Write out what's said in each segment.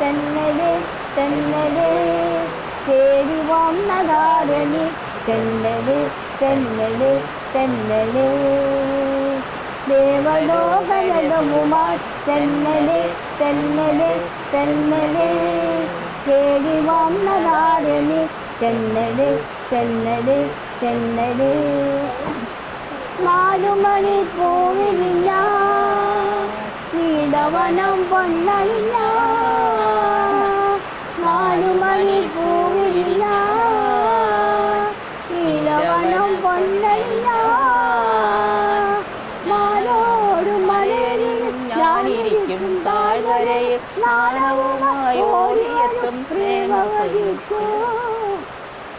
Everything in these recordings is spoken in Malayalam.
തെന്നലെ തന്നലെ തേടി വന്നതാരണി തന്നലെ തന്നലെ തന്നലെ ദേവലോകലകുമാർ തന്നലെ തന്നലെ തന്നലെ തേടി വന്നതാരണി തന്നലെ തന്നലെ തന്നലെ നാലുമണി പൂവിലില്ല നീടവനം പൊന്നലില്ല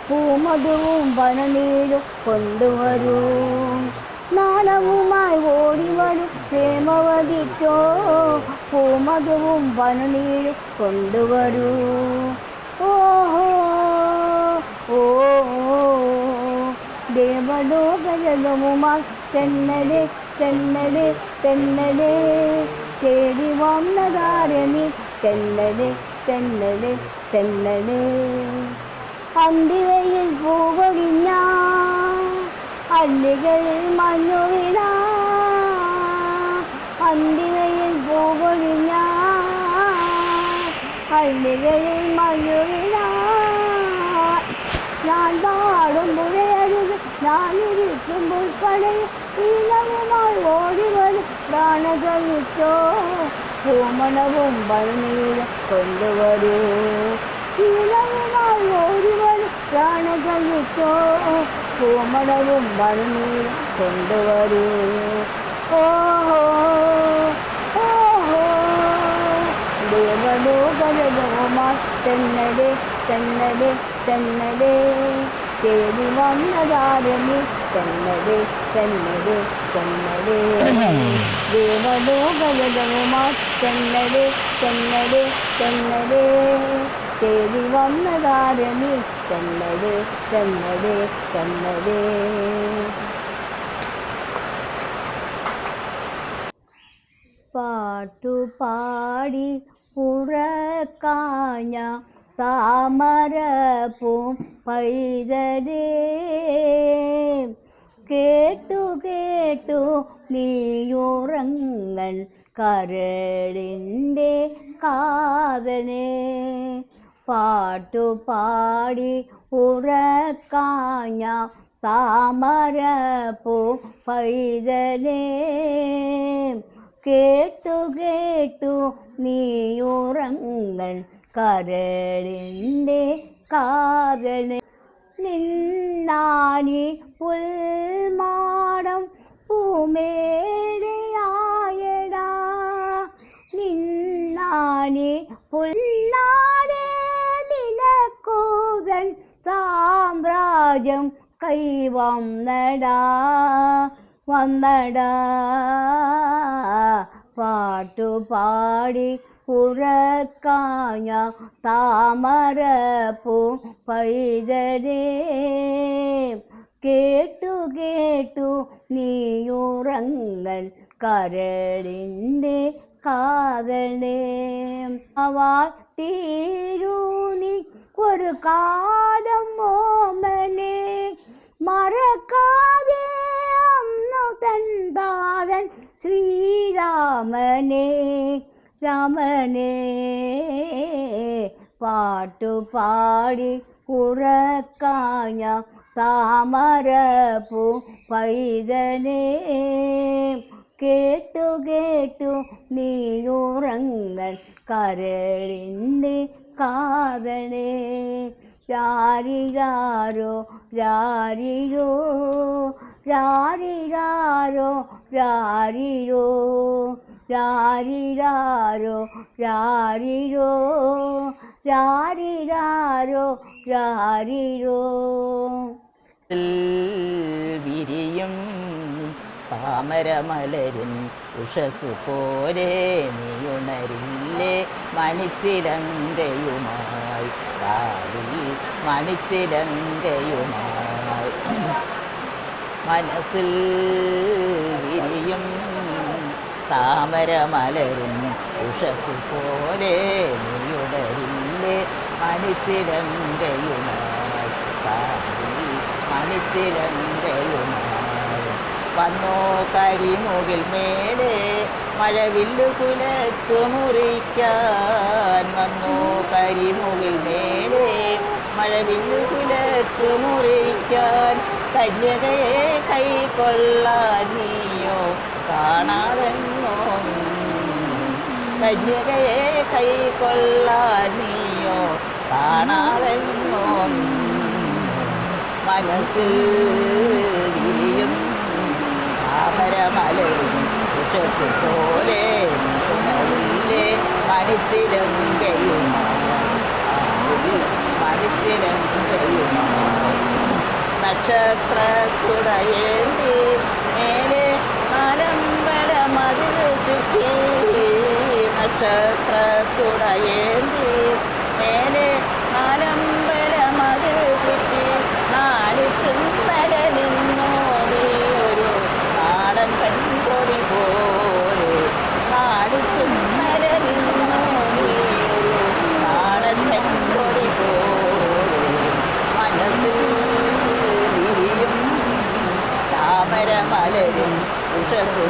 പൂമധുവും വനനീരും കൊണ്ടുവരൂ. നാണവുമായി ഓടി വരും പ്രേമവതിക്കോ. പൂമധുവും വനനീരും കൊണ്ടുവരൂ. ഓഹോ ഓ ദേവലോകജലവുമായി തെന്നലെ തെന്നലെ തെന്നലെ തേടി വന്നതാരണി തെന്നലെ തെന്നലെ തെന്നലെ. അന്തിവയിൽ പൂവൊഴിഞ്ഞ അല്ലികളിൽ മഞ്ഞുവിട. അന്തിവയിൽ പൂവൊഴിഞ്ഞ അല്ലികളിൽ മഞ്ഞുവിട. ഞാൻ പാടുമ്പോഴരുത് ഞാനിരിക്കുമ്പോൾ ഈ നമ്മൾ ഓടി വരും പ്രാണചലിച്ചോ പൂമണവും പഴനീരും കൊണ്ടുവരൂ. ഓടി വരും പ്രാണചലിച്ചോ പൂമണവും പഴനീരും കൊണ്ടുവരൂ. ഓഹോ ഓഹോ. ദേവലോകരവുമായി തെന്നലേ തെന്നലേ തെന്നലെ. തേടി വന്നതാരണി തെന്നലെ തെന്നലെ തെന്നലെ ദേവലോകരവുമായി തെന്നലെ തെന്നലെ തെന്നലെ തേടി വന്നതാരണി തെന്നലെ തെന്നലെ തെന്നലെ പാട്ടുപാടി താമര താമരപ്പൂം പൈതരേ കേട്ടു കേട്ടു നീയുറങ്ങൾ കരളിന്റെ കാതനെ പാട്ടുപാടി ഉറക്കാഞ്ഞ താമരപ്പൂ പൈതലേ. കേട്ടു കേട്ടു നീയുറങ്ങൾ കരളിന്റെ കാതനെ നിന്നാണി പുൽമാടം പൂമേടയായടാ നിന്നാണി പുല്ലാടേ നിനക്കൂതൻ സാമ്രാജ്യം കൈവന്നടാ വന്നടാ പാട്ടുപാടി ഉറക്കാഞ്ഞ താമരപ്പൂ പൈതരേ. കേട്ടു കേട്ടു നീയുറങ്ങൽ കരളിന്റെ കാതലേ. അവ തീരൂനി ഒരു കാലം മോമനെ മറക്കാതെ അന്നു തൻ താതൻ ശ്രീരാമനെ. രാമനെ പാട്ടുപാടി ഉറക്കാഞ്ഞ താമരപ്പൂ പൈതനെ. കേട്ടു കേട്ടു നീയുറങ്ങൻ കരളിന്റെ കാതനെ. രാരിരാരോ രാരിരോ രാരിരാരോ രാരിരോ. രാരിരാരോ രാരിരോ രാരിരാരോ രാരിരോ. വിരിയും താമരമലരിൻ ഉഷസ് പോലെ നീയുണരില്ലേ മണിച്ചിലങ്കയുമായി. കാലിൽ മണിച്ചിലങ്കയുമായി. മനസ്സിൽ വിരിയും താമരമലരും ഉഷസു പോലെ നീയുടരില്ലേ മണിത്തിരങ്കയുമായി മണിത്തിരങ്കയുമായി വന്നോ കരിമുകിൽ മേലെ മഴവില്ലു കുലച്ചു മുറിക്കാൻ. വന്നോ കരിമുകിൽ മേലെ മഴവില്ലു കുലച്ചു മുറിക്കാൻ. കന്യകയെ കൈക്കൊള്ളാൻ നീയോ കാണാതെങ്ങോ കന്യകയെ കൈക്കൊള്ളാൻ നീയോ കാണാതെങ്ങോ മനസ്സിൽ വിരിയും താമരമലയും പോലെ ഉണരില്ലേ മണിച്ചിരങ്കയുമായി നക്ഷത്രക്കുടയേന്തി മേലെ നക്ഷത്രക്കുടയേന്തി മേലെ നാലമ്പലമതിൽ ചുറ്റി നാടിച്ചും നിന്നോ നീ ഒരു നാടൻ പെൺകൊടി പോലെ. നാടിച്ചും നിന്നോ നീ ഒരു നാടൻ പെൺകൊടി പോലെ. മനസ്സിൽ വിരിയും താമരമലരും ഉഷസ്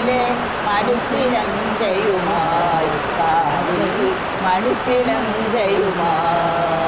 പോലെ നീ ഉണരില്ലേ മടിച്ചിലങ്കയുമായി കാവിൽ മടിച്ചിലങ്കയുമായി